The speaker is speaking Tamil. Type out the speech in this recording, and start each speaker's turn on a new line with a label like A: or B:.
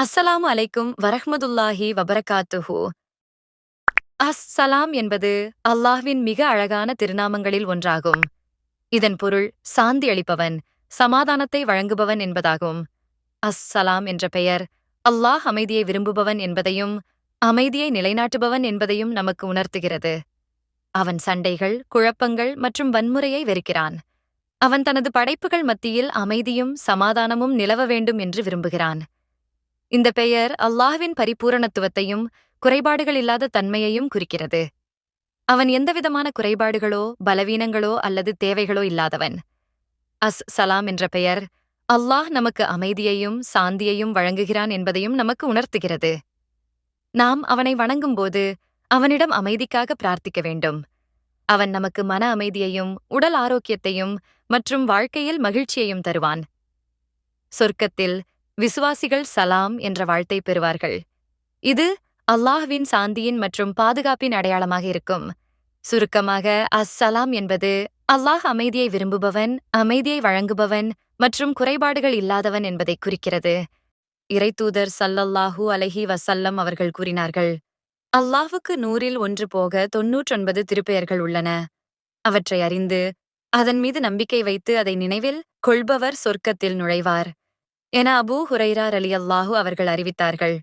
A: அஸ்ஸலாம் அலைக்கும் வரஹ்மதுல்லாஹி வபரகாத்துஹு. அஸ் சலாம் என்பது அல்லாஹ்வின் மிக அழகான திருநாமங்களில் ஒன்றாகும். இதன் பொருள் சாந்தி அளிப்பவன் சமாதானத்தை வழங்குபவன் என்பதாகும். அஸ் சலாம் என்ற பெயர் அல்லாஹ் அமைதியை விரும்புபவன் என்பதையும் அமைதியை நிலைநாட்டுபவன் என்பதையும் நமக்கு உணர்த்துகிறது. அவன் சண்டைகள் குழப்பங்கள் மற்றும் வன்முறையை வெறுக்கிறான். அவன் தனது படைப்புகள் மத்தியில் அமைதியும் சமாதானமும் நிலவ வேண்டும் என்று விரும்புகிறான். இந்த பெயர் அல்லாஹ்வின் பரிபூரணத்துவத்தையும் குறைபாடுகள் இல்லாத தன்மையையும் குறிக்கிறது. அவன் எந்தவிதமான குறைபாடுகளோ பலவீனங்களோ அல்லது தேவைகளோ இல்லாதவன். அஸ் சலாம் என்ற பெயர் அல்லாஹ் நமக்கு அமைதியையும் சாந்தியையும் வழங்குகிறான் என்பதையும் நமக்கு உணர்த்துகிறது. நாம் அவனை வணங்கும்போது அவனிடம் அமைதிக்காக பிரார்த்திக்க வேண்டும். அவன் நமக்கு மன அமைதியையும் உடல் ஆரோக்கியத்தையும் மற்றும் வாழ்க்கையில் மகிழ்ச்சியையும் தருவான். சொர்க்கத்தில் விசுவாசிகள் சலாம் என்ற வாழ்த்தை பெறுவார்கள். இது அல்லாஹ்வின் சாந்தியின் மற்றும் பாதுகாப்பின் அடையாளமாக இருக்கும். சுருக்கமாக அஸ்ஸலாம் என்பது அல்லாஹ் அமைதியை விரும்புபவன் அமைதியை வழங்குபவன் மற்றும் குறைபாடுகள் இல்லாதவன் என்பதை குறிக்கிறது. இறைத்தூதர் சல்லல்லாஹு அலஹி வசல்லம் அவர்கள் கூறினார்கள் அல்லாஹுக்கு நூறில் ஒன்று போக தொன்னூற்றொன்பது திருப்பெயர்கள் உள்ளன. அவற்றை அறிந்து அதன் மீது நம்பிக்கை வைத்து அதை நினைவில் கொள்பவர் சொர்க்கத்தில் நுழைவார். என அபூ ஹுரைரா அலி அல்லாஹு அவர்கள் அறிவித்தார்கள்.